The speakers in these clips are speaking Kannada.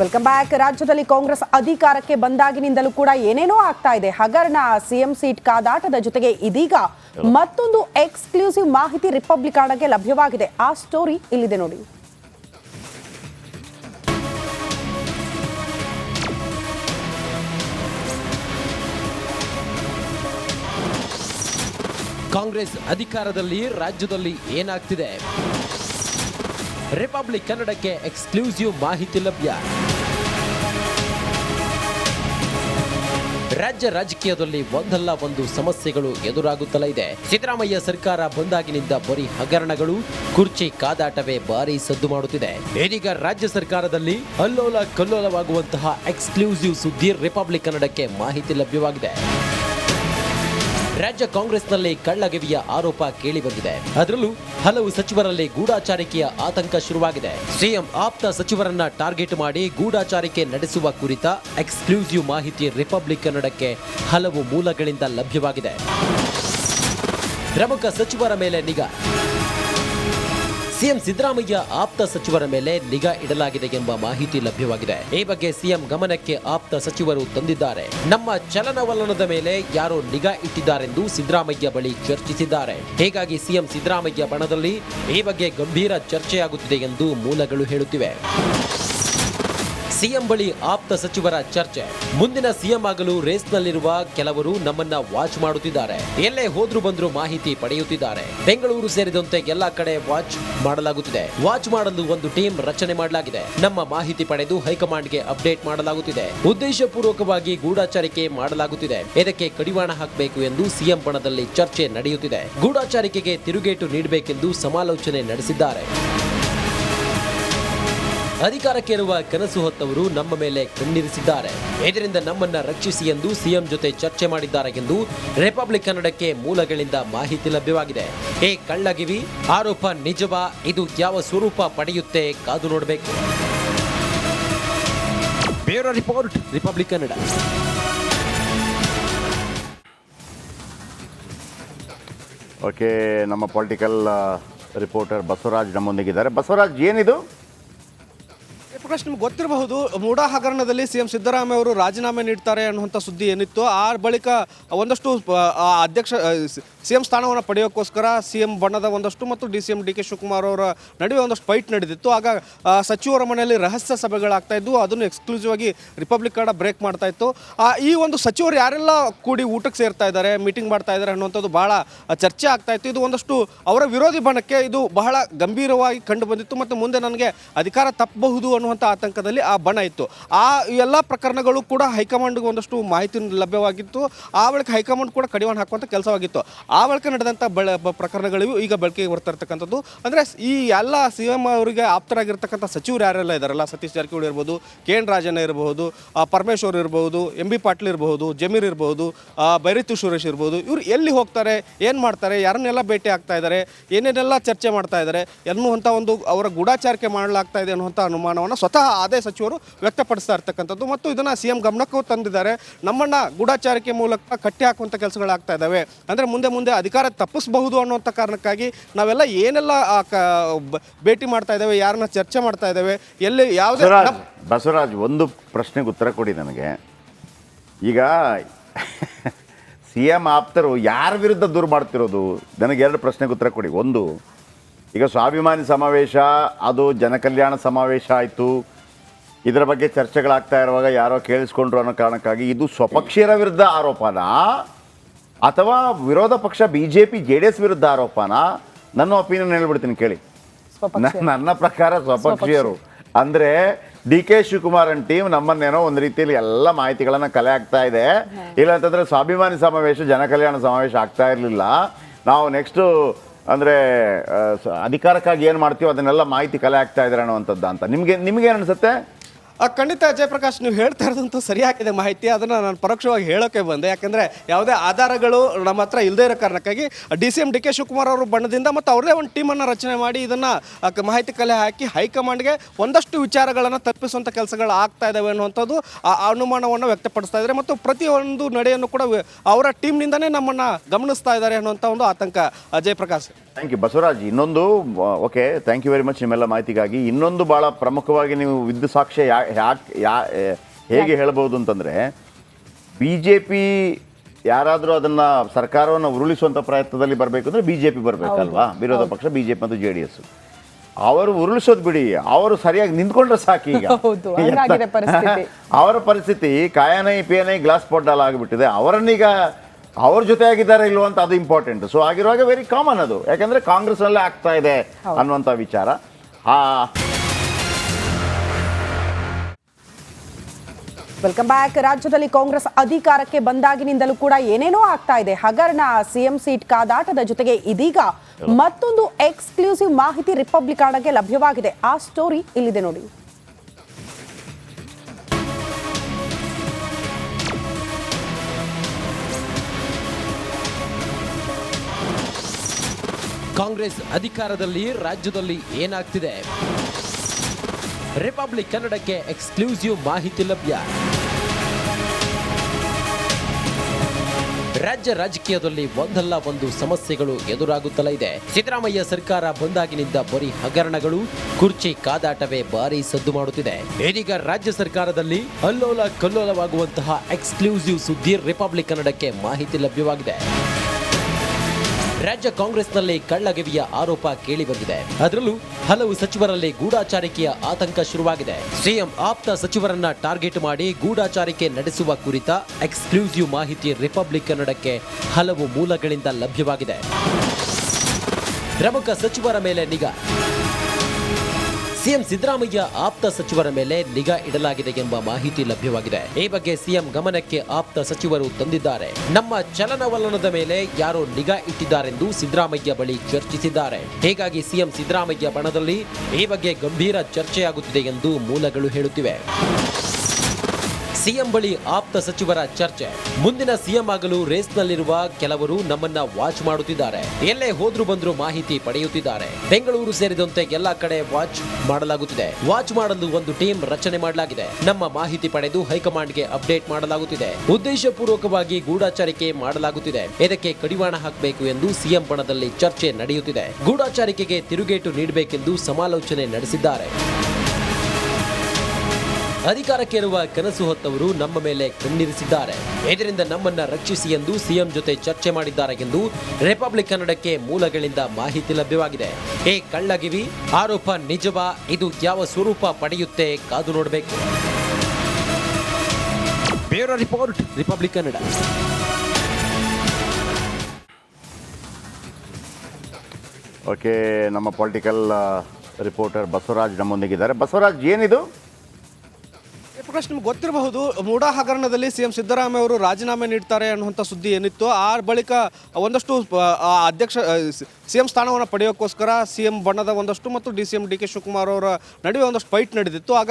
ವೆಲ್ಕಮ್ ಬ್ಯಾಕ್ ರಾಜ್ಯದಲ್ಲಿ ಕಾಂಗ್ರೆಸ್ ಅಧಿಕಾರಕ್ಕೆ ಬಂದಾಗಿನಿಂದಲೂ ಕೂಡ ಏನೇನೋ ಆಗ್ತಾ ಇದೆ. ಹಗರಣ ಸಿಎಂ ಸೀಟ್ ಕಾದಾಟದ ಜೊತೆಗೆ ಇದೀಗ ಮತ್ತೊಂದು ಎಕ್ಸ್ಕ್ಲೂಸಿವ್ ಮಾಹಿತಿ ರಿಪಬ್ಲಿಕ್ ಆಡಕ್ಕೆ ಲಭ್ಯವಾಗಿದೆ. ಆ ಸ್ಟೋರಿ ಇಲ್ಲಿದೆ ನೋಡಿ. ಕಾಂಗ್ರೆಸ್ ಅಧಿಕಾರದಲ್ಲಿ ರಾಜ್ಯದಲ್ಲಿ ಏನಾಗ್ತಿದೆ? ರಿಪಬ್ಲಿಕ್ ಕನ್ನಡಕ್ಕೆ ಎಕ್ಸ್ಕ್ಲೂಸಿವ್ ಮಾಹಿತಿ ಲಭ್ಯ. ರಾಜ್ಯ ರಾಜಕೀಯದಲ್ಲಿ ಒಂದಲ್ಲ ಒಂದು ಸಮಸ್ಯೆಗಳು ಎದುರಾಗುತ್ತಲೇ ಇದೆ. ಸಿದ್ದರಾಮಯ್ಯ ಸರ್ಕಾರ ಬಂದಾಗಿನಿಂದ ಬರೀ ಹಗರಣಗಳು, ಕುರ್ಚಿ ಕಾದಾಟವೇ ಭಾರಿ ಸದ್ದು ಮಾಡುತ್ತಿದೆ. ಇದೀಗ ರಾಜ್ಯ ಸರ್ಕಾರದಲ್ಲಿ ಅಲ್ಲೋಲ ಕಲ್ಲೋಲವಾಗುವಂತಹ ಎಕ್ಸ್ಕ್ಲೂಸಿವ್ ಸುದ್ದಿ ರಿಪಬ್ಲಿಕ್ ಕನ್ನಡಕ್ಕೆ ಮಾಹಿತಿ ಲಭ್ಯವಾಗಿದೆ. ರಾಜ್ಯ ಕಾಂಗ್ರೆಸ್ನಲ್ಲಿ ಕಳ್ಳಗೆವಿಯ ಆರೋಪ ಕೇಳಿಬಂದಿದೆ. ಅದರಲ್ಲೂ ಹಲವು ಸಚಿವರಲ್ಲಿ ಗೂಢಾಚಾರಿಕೆಯ ಆತಂಕ ಶುರುವಾಗಿದೆ. ಸಿಎಂ ಆಪ್ತ ಸಚಿವರನ್ನ ಟಾರ್ಗೆಟ್ ಮಾಡಿ ಗೂಢಾಚಾರಿಕೆ ನಡೆಸುವ ಕುರಿತ ಎಕ್ಸ್ಕ್ಲೂಸಿವ್ ಮಾಹಿತಿ ರಿಪಬ್ಲಿಕ್ ಕನ್ನಡಕ್ಕೆ ಹಲವು ಮೂಲಗಳಿಂದ ಲಭ್ಯವಾಗಿದೆ. ಪ್ರಮುಖ ಸಚಿವರ ಮೇಲೆ ನಿಗಾ. ಸಿಎಂ ಸಿದ್ದರಾಮಯ್ಯ ಆಪ್ತ ಸಚಿವರ ಮೇಲೆ ನಿಗಾ ಇಡಲಾಗಿದೆ ಎಂಬ ಮಾಹಿತಿ ಲಭ್ಯವಾಗಿದೆ. ಈ ಬಗ್ಗೆ ಸಿಎಂ ಗಮನಕ್ಕೆ ಆಪ್ತ ಸಚಿವರು ತಂದಿದ್ದಾರೆ. ನಮ್ಮ ಚಲನವಲನದ ಮೇಲೆ ಯಾರೋ ನಿಗಾ ಇಟ್ಟಿದ್ದಾರೆಂದು ಸಿದ್ದರಾಮಯ್ಯ ಬಳಿ ಚರ್ಚಿಸಿದ್ದಾರೆ. ಹೀಗಾಗಿ ಸಿಎಂ ಸಿದ್ದರಾಮಯ್ಯ ಬಣದಲ್ಲಿ ಈ ಬಗ್ಗೆ ಗಂಭೀರ ಚರ್ಚೆಯಾಗುತ್ತಿದೆ ಎಂದು ಮೂಲಗಳು ಹೇಳುತ್ತಿವೆ. ಸಿಎಂ ಬಳಿ ಆಪ್ತ ಸಚಿವರ ಚರ್ಚೆ. ಮುಂದಿನ ಸಿಎಂ ಆಗಲು ರೇಸ್ನಲ್ಲಿರುವ ಕೆಲವರು ನಮ್ಮನ್ನ ವಾಚ್ ಮಾಡುತ್ತಿದ್ದಾರೆ. ಎಲ್ಲೇ ಹೋದ್ರು ಬಂದ್ರು ಮಾಹಿತಿ ಪಡೆಯುತ್ತಿದ್ದಾರೆ. ಬೆಂಗಳೂರು ಸೇರಿದಂತೆ ಎಲ್ಲಾ ಕಡೆ ವಾಚ್ ಮಾಡಲಾಗುತ್ತಿದೆ. ವಾಚ್ ಮಾಡಲು ಒಂದು ಟೀಮ್ ರಚನೆ ಮಾಡಲಾಗಿದೆ. ನಮ್ಮ ಮಾಹಿತಿ ಪಡೆದು ಹೈಕಮಾಂಡ್ಗೆ ಅಪ್ಡೇಟ್ ಮಾಡಲಾಗುತ್ತಿದೆ. ಉದ್ದೇಶಪೂರ್ವಕವಾಗಿ ಗೂಢಾಚಾರಿಕೆ ಮಾಡಲಾಗುತ್ತಿದೆ. ಇದಕ್ಕೆ ಕಡಿವಾಣ ಹಾಕಬೇಕು ಎಂದು ಸಿಎಂ ಬಣದಲ್ಲಿ ಚರ್ಚೆ ನಡೆಯುತ್ತಿದೆ. ಗೂಢಾಚಾರಿಕೆಗೆ ತಿರುಗೇಟು ನೀಡಬೇಕೆಂದು ಸಮಾಲೋಚನೆ ನಡೆಸಿದ್ದಾರೆ. ಅಧಿಕಾರಕ್ಕೆ ಇರುವ ಕನಸು ಹೊತ್ತವರು ನಮ್ಮ ಮೇಲೆ ಕಣ್ಣಿರಿಸಿದ್ದಾರೆ. ಇದರಿಂದ ನಮ್ಮನ್ನ ರಕ್ಷಿಸಿ ಎಂದು ಸಿಎಂ ಜೊತೆ ಚರ್ಚೆ ಮಾಡಿದ್ದಾರೆ ಎಂದು ರಿಪಬ್ಲಿಕ್ ಕನ್ನಡಕ್ಕೆ ಮೂಲಗಳಿಂದ ಮಾಹಿತಿ ಲಭ್ಯವಾಗಿದೆ. ಏ ಕಳ್ಳಗಿವಿ, ಆರೋಪ ನಿಜವಾ, ಇದು ಯಾವ ಸ್ವರೂಪ ಪಡೆಯುತ್ತೆ ಕಾದು ನೋಡಬೇಕು. Bureau report, republic Kannada. Okay, ನಮ್ಮ ಪೊಲಿಟಿಕಲ್ ರಿಪೋರ್ಟರ್ ಬಸವರಾಜ್ ನಮ್ಮೊಂದಿಗಿದ್ದಾರೆ. ಬಸವರಾಜ್, ಏನಿದು? ಪ್ರಕಾಶ್ ನಿಮ್ಗೆ ಗೊತ್ತಿರಬಹುದು, ಮೂಡಾ ಹಗರಣದಲ್ಲಿ ಸಿಎಂ ಸಿದ್ದರಾಮಯ್ಯ ಅವರು ರಾಜೀನಾಮೆ ನೀಡ್ತಾರೆ ಅನ್ನುವಂಥ ಸುದ್ದಿ ಏನಿತ್ತು. ಆ ಬಳಿಕ ಒಂದಷ್ಟು ಅಧ್ಯಕ್ಷ ಸಿಎಂ ಸ್ಥಾನವನ್ನು ಪಡೆಯೋಕ್ಕೋಸ್ಕರ ಸಿಎಂ ಬಣ್ಣದ ಒಂದಷ್ಟು ಮತ್ತು D C M D K Shivakumar ಅವರ ನಡುವೆ ಒಂದಷ್ಟು ಫೈಟ್ ನಡೆದಿತ್ತು. ಆಗ ಸಚಿವರ ಮನೆಯಲ್ಲಿ ರಹಸ್ಯ ಸಭೆಗಳಾಗ್ತಾ ಇದ್ದವು ಅದನ್ನು ಎಕ್ಸ್ಕ್ಲೂಸಿವ್ ಆಗಿ ರಿಪಬ್ಲಿಕ್ ಕಾರ್ಡ ಬ್ರೇಕ್ ಮಾಡ್ತಾ ಇತ್ತು. ಈ ಒಂದು ಸಚಿವರು ಯಾರೆಲ್ಲ ಕೂಡಿ ಊಟಕ್ಕೆ ಸೇರ್ತಾ ಇದ್ದಾರೆ ಮೀಟಿಂಗ್ ಮಾಡ್ತಾ ಇದ್ದಾರೆ ಅನ್ನುವಂಥದ್ದು ಬಹಳ ಚರ್ಚೆ ಆಗ್ತಾ ಇತ್ತು. ಇದು ಒಂದಷ್ಟು ಅವರ ವಿರೋಧಿ ಬಣಕ್ಕೆ ಇದು ಬಹಳ ಗಂಭೀರವಾಗಿ ಕಂಡು ಬಂದಿತ್ತು. ಮತ್ತು ಮುಂದೆ ನನಗೆ ಅಧಿಕಾರ ತಪ್ಪಬಹುದು ಅನ್ನುವಂಥ ಆತಂಕದಲ್ಲಿ ಆ ಬಣ ಇತ್ತು. ಆ ಎಲ್ಲ ಪ್ರಕರಣಗಳು ಕೂಡ ಹೈಕಮಾಂಡ್ಗೆ ಒಂದಷ್ಟು ಮಾಹಿತಿ ಲಭ್ಯವಾಗಿತ್ತು. ಆ ಬಳಿಕ ಹೈಕಮಾಂಡ್ ಕೂಡ ಕಡಿವಾಣ ಹಾಕುವಂಥ ಕೆಲಸವಾಗಿತ್ತು. ಆ ಬಳಿಕ ನಡೆದಂಥ ಬೆಳೆ ಪ್ರಕರಣಗಳಿವು ಈಗ ಬೆಳಕಿಗೆ ಬರ್ತಾ ಇರ್ತಕ್ಕಂಥದ್ದು. ಅಂದರೆ ಈ ಎಲ್ಲ ಸಿ ಎಂ ಅವರಿಗೆ ಆಪ್ತರಾಗಿರ್ತಕ್ಕಂಥ ಸಚಿವರು ಯಾರೆಲ್ಲ ಇದ್ದಾರಲ್ಲ ಸತೀಶ್ ಜಾರಕಿಹೊಳಿ ಇರ್ಬೋದು, ಕೆ ಎನ್ ರಾಜಣ್ಣ ಇರಬಹುದು ಪರಮೇಶ್ವರ್ ಇರಬಹುದು, ಎಂ ಬಿ ಪಾಟೀಲ್ ಇರಬಹುದು, ಜಮೀರ್ ಇರಬಹುದು ಬೈರಿತು ಸುರೇಶ್ ಇರ್ಬೋದು, ಇವರು ಎಲ್ಲಿ ಹೋಗ್ತಾರೆ, ಏನು ಮಾಡ್ತಾರೆ, ಯಾರನ್ನೆಲ್ಲ ಭೇಟಿ ಆಗ್ತಾ ಇದ್ದಾರೆ ಏನೇನೆಲ್ಲ ಚರ್ಚೆ ಮಾಡ್ತಾ ಇದ್ದಾರೆ ಎನ್ನುವಂಥ ಒಂದು ಅವರ ಗೂಢಾಚಾರಿಕೆ ಮಾಡಲಾಗ್ತಾ ಇದೆ ಅನ್ನುವಂಥ ಅನುಮಾನವನ್ನು ಸ್ವತಃ ಅದೇ ಸಚಿವರು ವ್ಯಕ್ತಪಡಿಸ್ತಾ ಇರ್ತಕ್ಕಂಥದ್ದು ಮತ್ತು ಇದನ್ನು ಸಿ ಎಂ ಗಮನಕ್ಕೂ ತಂದಿದ್ದಾರೆ. ನಮ್ಮನ್ನ ಗೂಢಾಚಾರಿಕೆ ಮೂಲಕ ಕಟ್ಟಿ ಹಾಕುವಂಥ ಕೆಲಸಗಳಾಗ್ತಾ ಇದ್ದಾವೆ. ಅಂದರೆ ಮುಂದೆ ಮುಂದೆ ಅಧಿಕಾರ ತಪ್ಪಿಸಬಹುದು ಅನ್ನುವಂಥ ಕಾರಣಕ್ಕಾಗಿ ನಾವೆಲ್ಲ ಏನೆಲ್ಲ ಭೇಟಿ ಮಾಡ್ತಾ ಇದ್ದಾವೆ ಯಾರನ್ನ ಚರ್ಚೆ ಮಾಡ್ತಾ ಇದ್ದಾವೆ ಎಲ್ಲಿ ಯಾವುದೇ ಬಸವರಾಜ್ ಒಂದು ಪ್ರಶ್ನೆಗೆ ಉತ್ತರ ಕೊಡಿ ನನಗೆ. ಈಗ ಸಿ ಎಂ ಆಪ್ತರು ಯಾರ ವಿರುದ್ಧ ದೂರು ಮಾಡ್ತಿರೋದು? ನನಗೆ ಎರಡು ಪ್ರಶ್ನೆಗೆ ಉತ್ತರ ಕೊಡಿ. ಒಂದು ಈಗ ಸ್ವಾಭಿಮಾನಿ ಸಮಾವೇಶ ಅದು ಜನಕಲ್ಯಾಣ ಸಮಾವೇಶ ಆಯಿತು. ಇದರ ಬಗ್ಗೆ ಚರ್ಚೆಗಳಾಗ್ತಾ ಇರುವಾಗ ಯಾರೋ ಕೇಳಿಸ್ಕೊಂಡ್ರು ಅನ್ನೋ ಕಾರಣಕ್ಕಾಗಿ ಇದು ಸ್ವಪಕ್ಷೀಯರ ವಿರುದ್ಧ ಆರೋಪನ? ಅಥವಾ ವಿರೋಧ ಪಕ್ಷ B J P J D S ವಿರುದ್ಧ ಆರೋಪನ? ನನ್ನ ಒಪಿನಿಯನ್ ಹೇಳ್ಬಿಡ್ತೀನಿ ಕೇಳಿ. ನನ್ನ ಪ್ರಕಾರ ಸ್ವಪಕ್ಷೀಯರು. ಅಂದ್ರೆ D K Shivakumar and team ನಮ್ಮನ್ನೇನೋ ಒಂದು ರೀತಿಯಲ್ಲಿ ಎಲ್ಲ ಮಾಹಿತಿಗಳನ್ನ ಕಲೆ ಆಗ್ತಾ ಇದೆ. ಇಲ್ಲ ಅಂತಂದ್ರೆ ಸ್ವಾಭಿಮಾನಿ ಸಮಾವೇಶ ಜನಕಲ್ಯಾಣ ಸಮಾವೇಶ ಆಗ್ತಾ ಇರಲಿಲ್ಲ. ನಾವು ನೆಕ್ಸ್ಟ್ ಅಂದ್ರೆ ಅಧಿಕಾರಕ್ಕಾಗಿ ಏನು ಮಾಡ್ತೀವೋ ಅದನ್ನೆಲ್ಲ ಮಾಹಿತಿ ಕಲೆ ಆಗ್ತಾ ಇದ್ದಾರೆ ಅನ್ನೋವಂಥದ್ದು ಅಂತ. ನಿಮಗೆ ನಿಮಗೇನು ಅನ್ಸುತ್ತೆ? ಖಂಡಿತ ಜಯಪ್ರಕಾಶ್ ನೀವು ಹೇಳ್ತಾ ಇರೋದಂತೂ ಸರಿಯಾಗಿದೆ ಮಾಹಿತಿ. ಅದನ್ನು ನಾನು ಪರೋಕ್ಷವಾಗಿ ಹೇಳೋಕೆ ಬಂದೆ. ಯಾಕಂದರೆ ಯಾವುದೇ ಆಧಾರಗಳು ನಮ್ಮ ಹತ್ರ ಇಲ್ಲದೇ ಇರೋ ಕಾರಣಕ್ಕಾಗಿ D C M D K Shivakumar ಅವರು ಬಣ್ಣದಿಂದ ಮತ್ತು ಅವರೇ ಒಂದು ಟೀಮನ್ನು ರಚನೆ ಮಾಡಿ ಇದನ್ನು ಮಾಹಿತಿ ಕಲೆ ಹಾಕಿ ಹೈಕಮಾಂಡ್ಗೆ ಒಂದಷ್ಟು ವಿಚಾರಗಳನ್ನು ತಪ್ಪಿಸುವಂಥ ಕೆಲಸಗಳು ಆಗ್ತಾ ಇದ್ದಾವೆ ಅನ್ನುವಂಥದ್ದು ಆ ಅನುಮಾನವನ್ನು ವ್ಯಕ್ತಪಡಿಸ್ತಾ ಇದ್ದಾರೆ. ಮತ್ತು ಪ್ರತಿಯೊಂದು ನಡೆಯನ್ನು ಕೂಡ ಅವರ ಟೀಮ್ನಿಂದನೇ ನಮ್ಮನ್ನು ಗಮನಿಸ್ತಾ ಇದ್ದಾರೆ ಅನ್ನುವಂಥ ಒಂದು ಆತಂಕ Ajay Jayaprakash. Thank you Basavaraj. ಇನ್ನೊಂದು okay, thank you very much ನಿಮ್ಮೆಲ್ಲ ಮಾಹಿತಿಗಾಗಿ. ಇನ್ನೊಂದು ಭಾಳ ಪ್ರಮುಖವಾಗಿ ನೀವು ವಿದ್ಯುತ್ ಸಾಕ್ಷ್ಯ ಯಾಕೆ ಯಾ ಹೇಗೆ ಹೇಳ್ಬೋದು ಅಂತಂದರೆ ಬಿ ಜೆ ಪಿ ಯಾರಾದರೂ ಅದನ್ನು ಸರ್ಕಾರವನ್ನು ಉರುಳಿಸುವಂಥ ಪ್ರಯತ್ನದಲ್ಲಿ ಬರಬೇಕು ಅಂದರೆ ಬಿ ಜೆ ಪಿ ಬರಬೇಕಲ್ವಾ ವಿರೋಧ ಪಕ್ಷ ಬಿ ಜೆ ಪಿ ಮತ್ತು ಜೆ ಡಿ ಎಸ್ ಅವರು ಉರುಳಿಸೋದು ಬಿಡಿ. ಅವರು ಸರಿಯಾಗಿ ನಿಂತ್ಕೊಂಡ್ರೆ ಸಾಕು ಈಗ. ಅವರ ಪರಿಸ್ಥಿತಿ ಕಾಯನೈ ಪಿಯನೈ ಗ್ಲಾಸ್ ಪೊಡ್ಡಲ್ ಆಗಿಬಿಟ್ಟಿದೆ. ಅವರನ್ನೀಗ ಅವ್ರ ಜೊತೆ ಆಗಿದ್ದಾರೆ ಇಲ್ವೋ ಅಂತ ಅದು ಇಂಪಾರ್ಟೆಂಟ್ ಸೊ ಆಗಿರುವಾಗ ವೆರಿ ಕಾಮನ್ ಅದು. ಯಾಕಂದ್ರೆ ಕಾಂಗ್ರೆಸ್ನಲ್ಲೇ ಆಗ್ತಾ ಇದೆ ಅನ್ನುವಂಥ ವಿಚಾರ. ಆ ವೆಲ್ಕಮ್ ಬ್ಯಾಕ್ ರಾಜ್ಯದಲ್ಲಿ ಕಾಂಗ್ರೆಸ್ ಅಧಿಕಾರಕ್ಕೆ ಬಂದಾಗಿನಿಂದಲೂ ಕೂಡ ಏನೇನೋ ಆಗ್ತಾ ಇದೆ. ಹಗರಣ ಸಿಎಂ ಸೀಟ್ ಕಾದಾಟದ ಜೊತೆಗೆ ಇದೀಗ ಮತ್ತೊಂದು ಎಕ್ಸ್ಕ್ಲೂಸಿವ್ ಮಾಹಿತಿ ರಿಪಬ್ಲಿಕ್ ಆಡಕ್ಕೆ ಲಭ್ಯವಾಗಿದೆ. ಆ ಸ್ಟೋರಿ ಇಲ್ಲಿದೆ ನೋಡಿ. ಕಾಂಗ್ರೆಸ್ ಅಧಿಕಾರದಲ್ಲಿ ರಾಜ್ಯದಲ್ಲಿ ಏನಾಗ್ತಿದೆ? ರಿಪಬ್ಲಿಕ್ ಕನ್ನಡಕ್ಕೆ ಎಕ್ಸ್ಕ್ಲೂಸಿವ್ ಮಾಹಿತಿ ಲಭ್ಯ. ರಾಜ್ಯ ರಾಜಕೀಯದಲ್ಲಿ ಒಂದಲ್ಲ ಒಂದು ಸಮಸ್ಯೆಗಳು ಎದುರಾಗುತ್ತಲೇ ಇದೆ. ಸಿದ್ದರಾಮಯ್ಯ ಸರ್ಕಾರ ಬಂದಾಗಿನಿಂದ ಬರೀ ಹಗರಣಗಳು, ಕುರ್ಚಿ ಕಾದಾಟವೇ ಭಾರಿ ಸದ್ದು ಮಾಡುತ್ತಿದೆ. ಇದೀಗ ರಾಜ್ಯ ಸರ್ಕಾರದಲ್ಲಿ ಅಲ್ಲೋಲ ಕಲ್ಲೋಲವಾಗುವಂತಹ ಎಕ್ಸ್ಕ್ಲೂಸಿವ್ ಸುದ್ದಿ ರಿಪಬ್ಲಿಕ್ ಕನ್ನಡಕ್ಕೆ ಮಾಹಿತಿ ಲಭ್ಯವಾಗಿದೆ. ರಾಜ್ಯ ಕಾಂಗ್ರೆಸ್ನಲ್ಲಿ ಕಳ್ಳಗೆವಿಯ ಆರೋಪ ಕೇಳಿಬಂದಿದೆ. ಅದರಲ್ಲೂ ಹಲವು ಸಚಿವರಲ್ಲಿ ಗೂಢಾಚಾರಿಕೆಯ ಆತಂಕ ಶುರುವಾಗಿದೆ. ಸಿಎಂ ಆಪ್ತ ಸಚಿವರನ್ನ ಟಾರ್ಗೆಟ್ ಮಾಡಿ ಗೂಢಾಚಾರಿಕೆ ನಡೆಸುವ ಕುರಿತ ಎಕ್ಸ್ಕ್ಲೂಸಿವ್ ಮಾಹಿತಿ ರಿಪಬ್ಲಿಕ್ ಕನ್ನಡಕ್ಕೆ ಹಲವು ಮೂಲಗಳಿಂದ ಲಭ್ಯವಾಗಿದೆ. ಪ್ರಮುಖ ಸಚಿವರ ಮೇಲೆ ನಿಗಾ. ಸಿಎಂ ಸಿದ್ದರಾಮಯ್ಯ ಆಪ್ತ ಸಚಿವರ ಮೇಲೆ ನಿಗಾ ಇಡಲಾಗಿದೆ ಎಂಬ ಮಾಹಿತಿ ಲಭ್ಯವಾಗಿದೆ. ಈ ಬಗ್ಗೆ ಸಿಎಂ ಗಮನಕ್ಕೆ ಆಪ್ತ ಸಚಿವರು ತಂದಿದ್ದಾರೆ. ನಮ್ಮ ಚಲನವಲನದ ಮೇಲೆ ಯಾರೋ ನಿಗಾ ಇಟ್ಟಿದ್ದಾರೆಂದು ಸಿದ್ದರಾಮಯ್ಯ ಬಳಿ ಚರ್ಚಿಸಿದ್ದಾರೆ. ಹೀಗಾಗಿ ಸಿಎಂ ಸಿದ್ದರಾಮಯ್ಯ ಬಣದಲ್ಲಿ ಈ ಬಗ್ಗೆ ಗಂಭೀರ ಚರ್ಚೆಯಾಗುತ್ತಿದೆ ಎಂದು ಮೂಲಗಳು ಹೇಳುತ್ತಿವೆ. ಸಿಎಂ ಬಳಿ ಆಪ್ತ ಸಚಿವರ ಚರ್ಚೆ. ಮುಂದಿನ ಸಿಎಂ ಆಗಲು ರೇಸ್ನಲ್ಲಿರುವ ಕೆಲವರು ನಮ್ಮನ್ನ ವಾಚ್ ಮಾಡುತ್ತಿದ್ದಾರೆ. ಎಲ್ಲೇ ಹೋದ್ರು ಬಂದ್ರು ಮಾಹಿತಿ ಪಡೆಯುತ್ತಿದ್ದಾರೆ. ಬೆಂಗಳೂರು ಸೇರಿದಂತೆ ಎಲ್ಲಾ ಕಡೆ ವಾಚ್ ಮಾಡಲಾಗುತ್ತಿದೆ. ವಾಚ್ ಮಾಡಲು ಒಂದು ಟೀಮ್ ರಚನೆ ಮಾಡಲಾಗಿದೆ. ನಮ್ಮ ಮಾಹಿತಿ ಪಡೆದು ಹೈಕಮಾಂಡ್ಗೆ ಅಪ್ಡೇಟ್ ಮಾಡಲಾಗುತ್ತಿದೆ. ಉದ್ದೇಶಪೂರ್ವಕವಾಗಿ ಗೂಢಾಚಾರಿಕೆ ಮಾಡಲಾಗುತ್ತಿದೆ. ಇದಕ್ಕೆ ಕಡಿವಾಣ ಹಾಕಬೇಕು ಎಂದು ಸಿಎಂ ಬಣದಲ್ಲಿ ಚರ್ಚೆ ನಡೆಯುತ್ತಿದೆ. ಗೂಢಾಚಾರಿಕೆಗೆ ತಿರುಗೇಟು ನೀಡಬೇಕೆಂದು ಸಮಾಲೋಚನೆ ನಡೆಸಿದ್ದಾರೆ. ಅಧಿಕಾರಕ್ಕೇರುವ ಕನಸು ಹೊತ್ತವರು ನಮ್ಮ ಮೇಲೆ ಕಣ್ಣಿರಿಸಿದ್ದಾರೆ. ಇದರಿಂದ ನಮ್ಮನ್ನ ರಕ್ಷಿಸಿ ಎಂದು ಸಿಎಂ ಜೊತೆ ಚರ್ಚೆ ಮಾಡಿದ್ದಾರೆ ಎಂದು ರಿಪಬ್ಲಿಕ್ ಕನ್ನಡಕ್ಕೆ ಮೂಲಗಳಿಂದ ಮಾಹಿತಿ ಲಭ್ಯವಾಗಿದೆ. ಏ ಕಳ್ಳಗಿವಿ ಆರೋಪ ನಿಜವಾ? ಇದು ಯಾವ ಸ್ವರೂಪ ಪಡೆಯುತ್ತೆ? ಕಾದು ನೋಡಬೇಕು. Bureau report, republic Kannada. Okay, ನಮ್ಮ ಪೊಲಿಟಿಕಲ್ ರಿಪೋರ್ಟರ್ ಬಸವರಾಜ್ ನಮ್ಮೊಂದಿಗಿದ್ದಾರೆ. ಬಸವರಾಜ್, ಏನಿದು? ಪ್ರಕಾಶ್ ನಿಮ್ಗೆ ಗೊತ್ತಿರಬಹುದು ಮೂಡಾ ಹಗರಣದಲ್ಲಿ ಸಿಎಂ ಸಿದ್ದರಾಮಯ್ಯ ಅವರು ರಾಜೀನಾಮೆ ನೀಡ್ತಾರೆ ಅನ್ನುವಂಥ ಸುದ್ದಿ ಏನಿತ್ತು. ಆ ಬಳಿಕ ಒಂದಷ್ಟು ಆ, ಸಿ ಅಧ್ಯಕ್ಷ ಸಿಎಂ ಸ್ಥಾನವನ್ನು ಪಡೆಯೋಕ್ಕೋಸ್ಕರ ಸಿಎಂ ಬಣ್ಣದ ಒಂದಷ್ಟು ಮತ್ತು D C M D K Shivakumar ಅವರ ನಡುವೆ ಒಂದಷ್ಟು ಫೈಟ್ ನಡೆದಿತ್ತು. ಆಗ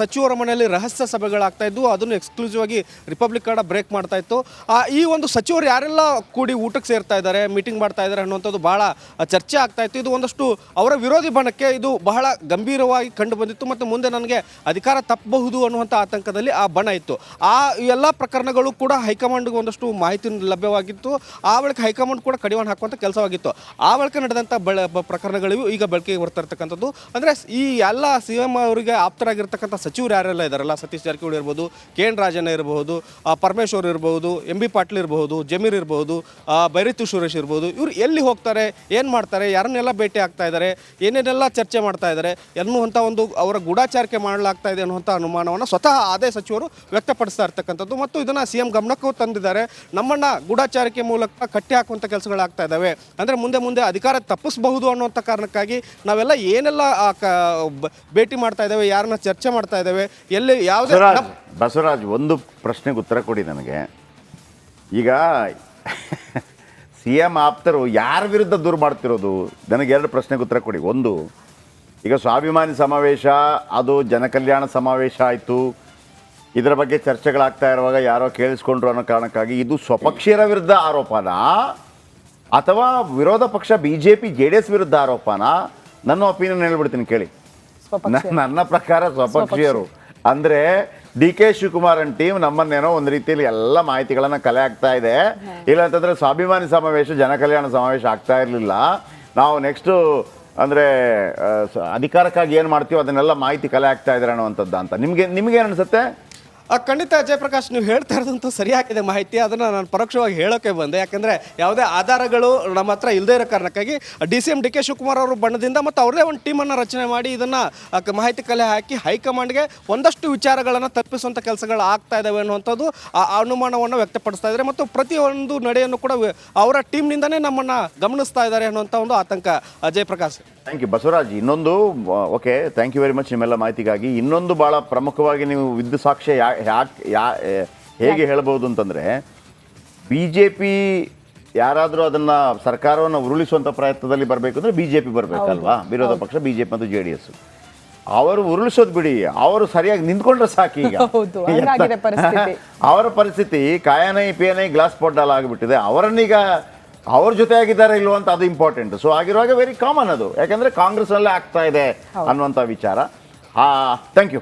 ಸಚಿವರ ಮನೆಯಲ್ಲಿ ರಹಸ್ಯ ಸಭೆಗಳಾಗ್ತಾ ಇದ್ವು. ಅದನ್ನು ಎಕ್ಸ್ಕ್ಲೂಸಿವ್ ಆಗಿ ರಿಪಬ್ಲಿಕ್ ಕಾರ್ಡ ಬ್ರೇಕ್ ಮಾಡ್ತಾ ಇತ್ತು. ಈ ಒಂದು ಸಚಿವರು ಯಾರೆಲ್ಲ ಕೂಡಿ ಊಟಕ್ಕೆ ಸೇರ್ತಾ ಇದ್ದಾರೆ ಮೀಟಿಂಗ್ ಮಾಡ್ತಾ ಇದ್ದಾರೆ ಅನ್ನುವಂಥದ್ದು ಬಹಳ ಚರ್ಚೆ ಆಗ್ತಾ ಇತ್ತು. ಇದು ಒಂದಷ್ಟು ಅವರ ವಿರೋಧಿ ಬಣಕ್ಕೆ ಇದು ಬಹಳ ಗಂಭೀರವಾಗಿ ಕಂಡು ಬಂದಿತ್ತು. ಮತ್ತು ಮುಂದೆ ನನಗೆ ಅಧಿಕಾರ ತಪ್ಪಬಹುದು ಅನ್ನುವಂಥ ಆತಂಕದಲ್ಲಿ ಆ ಬಣ ಇತ್ತು. ಆ ಎಲ್ಲ ಪ್ರಕರಣಗಳು ಕೂಡ ಹೈಕಮಾಂಡ್ಗೆ ಒಂದಷ್ಟು ಮಾಹಿತಿ ಲಭ್ಯವಾಗಿತ್ತು. ಆ ಬಳಿಕ ಹೈಕಮಾಂಡ್ ಕೂಡ ಕಡಿವಾಣ ಹಾಕುವಂಥ ಕೆಲಸವಾಗಿತ್ತು. ಆ ಬಳಿಕ ನಡೆದಂಥ ಬಳ ಪ್ರಕರಣಗಳಿವು ಈಗ ಬೆಳಕಿಗೆ ಬರ್ತಾ ಇರ್ತಕ್ಕಂಥದ್ದು. ಅಂದರೆ ಈ ಎಲ್ಲ ಸಿ ಎಂ ಅವರಿಗೆ ಆಪ್ತರಾಗಿರ್ತಕ್ಕಂಥ ಸಚಿವರು ಯಾರೆಲ್ಲ ಇದ್ದಾರಲ್ಲ ಸತೀಶ್ ಜಾರಕಿಹೊಳಿ ಇರ್ಬೋದು ಕೆ ಎನ್ ರಾಜಣ್ಣ ಇರಬಹುದು ಆ, ಪರಮೇಶ್ವರ್ ಇರ್ಬೋದು ಎಂ ಬಿ ಪಾಟೀಲ್ ಇರಬಹುದು ಜಮೀರ್ ಇರ್ಬೋದು ಬೈರತಿ ಸುರೇಶ್ ಇರ್ಬೋದು ಇವರು ಎಲ್ಲಿ ಹೋಗ್ತಾರೆ? ಏನು ಮಾಡ್ತಾರೆ? ಯಾರನ್ನೆಲ್ಲ ಭೇಟಿ ಆಗ್ತಾ ಇದ್ದಾರೆ ಏನೇನೆಲ್ಲ ಚರ್ಚೆ ಮಾಡ್ತಾ ಇದ್ದಾರೆ ಎನ್ನುವಂಥ ಒಂದು ಅವರ ಗೂಢಾಚಾರಿಕೆ ಮಾಡಲಾಗ್ತಾ ಇದೆ ಅನ್ನುವಂಥ ಅನುಮಾನವನ್ನು ಸ್ವತಃ ಅದೇ ಸಚಿವರು ವ್ಯಕ್ತಪಡಿಸ್ತಾ ಇರ್ತಕ್ಕಂಥದ್ದು ಮತ್ತು ಇದನ್ನು ಸಿ ಎಂ ಗಮನಕ್ಕೂ ತಂದಿದ್ದಾರೆ. ನಮ್ಮನ್ನು ಗೂಢಾಚಾರಿಕೆ ಮೂಲಕ ಕಟ್ಟಿ ಹಾಕುವಂಥ ಕೆಲಸಗಳಾಗ್ತಾ ಇದ್ದಾವೆ. ಅಂದರೆ ಮುಂದೆ ಮುಂದೆ ಅಧಿಕಾರ ತಪ್ಪಿಸಬಹುದು ಅನ್ನುವಂಥ ಕಾರಣಕ್ಕಾಗಿ ನಾವೆಲ್ಲ ಏನೆಲ್ಲ ಭೇಟಿ ಮಾಡ್ತಾ ಇದ್ದಾವೆ ಯಾರನ್ನ ಚರ್ಚೆ ಮಾಡ್ತಾ ಇದ್ದಾವೆ ಎಲ್ಲಿ ಯಾವುದೇ ಬಸವರಾಜ್ ಒಂದು ಪ್ರಶ್ನೆಗೆ ಉತ್ತರ ಕೊಡಿ ನನಗೆ. ಈಗ ಸಿ ಎಂ ಆಪ್ತರು ಯಾರ ವಿರುದ್ಧ ದೂರು ಮಾಡ್ತಿರೋದು? ನನಗೆ ಎರಡು ಪ್ರಶ್ನೆಗೆ ಉತ್ತರ ಕೊಡಿ. ಒಂದು ಈಗ ಸ್ವಾಭಿಮಾನಿ ಸಮಾವೇಶ ಅದು ಜನಕಲ್ಯಾಣ ಸಮಾವೇಶ ಆಯಿತು. ಇದರ ಬಗ್ಗೆ ಚರ್ಚೆಗಳಾಗ್ತಾ ಇರುವಾಗ ಯಾರೋ ಕೇಳಿಸ್ಕೊಂಡ್ರು ಅನ್ನೋ ಕಾರಣಕ್ಕಾಗಿ ಇದು ಸ್ವಪಕ್ಷೀಯರ ವಿರುದ್ಧ ಆರೋಪನ? ಅಥವಾ ವಿರೋಧ ಪಕ್ಷ B J P J D S ವಿರುದ್ಧ ಆರೋಪನ? ನನ್ನ ಒಪಿನಿಯನ್ ಹೇಳ್ಬಿಡ್ತೀನಿ ಕೇಳಿ. ನನ್ನ ಪ್ರಕಾರ ಸ್ವಪಕ್ಷೀಯರು. ಅಂದ್ರೆ D K Shivakumar and team ನಮ್ಮನ್ನೇನೋ ಒಂದು ರೀತಿಯಲ್ಲಿ ಎಲ್ಲ ಮಾಹಿತಿಗಳನ್ನ ಕಲೆ ಆಗ್ತಾ ಇದೆ. ಇಲ್ಲ ಅಂತಂದ್ರೆ ಸ್ವಾಭಿಮಾನಿ ಸಮಾವೇಶ ಜನಕಲ್ಯಾಣ ಸಮಾವೇಶ ಆಗ್ತಾ ಇರಲಿಲ್ಲ. ನಾವು ನೆಕ್ಸ್ಟು ಅಂದರೆ ಅಧಿಕಾರಕ್ಕಾಗಿ ಏನು ಮಾಡ್ತೀವೋ ಅದನ್ನೆಲ್ಲ ಮಾಹಿತಿ ಕಲೆ ಆಗ್ತಾ ಇದ್ದಾರೆ ಅನ್ನೋವಂಥದ್ದು ಅಂತ. ನಿಮಗೆ ನಿಮಗೇನು ಅನಿಸುತ್ತೆ? ಆ, ಖಂಡಿತ ಜಯಪ್ರಕಾಶ್ ನೀವು ಹೇಳ್ತಾ ಇರೋದಂತೂ ಸರಿಯಾಗಿದೆ ಮಾಹಿತಿ. ಅದನ್ನು ನಾನು ಪರೋಕ್ಷವಾಗಿ ಹೇಳೋಕೆ ಬಂದೆ. ಯಾಕೆಂದರೆ ಯಾವುದೇ ಆಧಾರಗಳು ನಮ್ಮ ಹತ್ರ ಇಲ್ಲದೇ ಇರೋ ಕಾರಣಕ್ಕಾಗಿ D C M D K Shivakumar ಅವರು ಬಣ್ಣದಿಂದ ಮತ್ತು ಅವರದೇ ಒಂದು ಟೀಮನ್ನು ರಚನೆ ಮಾಡಿ ಇದನ್ನು ಮಾಹಿತಿ ಕಲೆ ಹಾಕಿ ಹೈಕಮಾಂಡ್ಗೆ ಒಂದಷ್ಟು ವಿಚಾರಗಳನ್ನು ತಪ್ಪಿಸುವಂಥ ಕೆಲಸಗಳು ಆಗ್ತಾ ಇದ್ದಾವೆ ಅನ್ನುವಂಥದ್ದು ಆ ಅನುಮಾನವನ್ನು ವ್ಯಕ್ತಪಡಿಸ್ತಾ ಇದ್ದಾರೆ. ಮತ್ತು ಪ್ರತಿಯೊಂದು ನಡೆಯನ್ನು ಕೂಡ ಅವರ ಟೀಮ್ನಿಂದನೇ ನಮ್ಮನ್ನು ಗಮನಿಸ್ತಾ ಇದ್ದಾರೆ ಅನ್ನುವಂಥ ಒಂದು ಆತಂಕ Ajay Jayaprakash. Thank you Basavaraj. ಇನ್ನೊಂದು okay thank you very much ನಿಮ್ಮೆಲ್ಲ ಮಾಹಿತಿಗಾಗಿ. ಇನ್ನೊಂದು ಭಾಳ ಪ್ರಮುಖವಾಗಿ ನೀವು ವಿದ್ಯುತ್ ಸಾಕ್ಷ್ಯ ಯಾಕೆ ಯಾ ಹೇಗೆ ಹೇಳ್ಬೋದು ಅಂತಂದರೆ ಬಿ ಜೆ ಪಿ ಯಾರಾದರೂ ಅದನ್ನು ಸರ್ಕಾರವನ್ನು ಉರುಳಿಸುವಂಥ ಪ್ರಯತ್ನದಲ್ಲಿ ಬರಬೇಕು ಅಂದರೆ ಬಿ ಜೆ ಪಿ ಬರಬೇಕಲ್ವಾ ವಿರೋಧ ಪಕ್ಷ ಬಿ ಜೆ ಪಿ ಮತ್ತು ಜೆ ಡಿ ಎಸ್. ಅವರು ಉರುಳಿಸೋದು ಬಿಡಿ ಅವರು ಸರಿಯಾಗಿ ನಿಂತ್ಕೊಂಡ್ರೆ ಸಾಕು ಈಗ. ಅವರ ಪರಿಸ್ಥಿತಿ ಕಾಯನೈ ಪೇನೈ ಗ್ಲಾಸ್ ಪೊಡ್ಡಲ್ ಆಗಿಬಿಟ್ಟಿದೆ. ಅವರನ್ನೀಗ ಅವ್ರ ಜೊತೆ ಆಗಿದ್ದಾರೆ ಇಲ್ವೋ ಅಂತ ಅದು ಇಂಪಾರ್ಟೆಂಟ್ ಸೊ ಆಗಿರುವಾಗ ವೆರಿ ಕಾಮನ್ ಅದು. ಯಾಕಂದ್ರೆ ಕಾಂಗ್ರೆಸ್ನಲ್ಲೇ ಆಗ್ತಾ ಇದೆ ಅನ್ನುವಂಥ ವಿಚಾರ. Thank you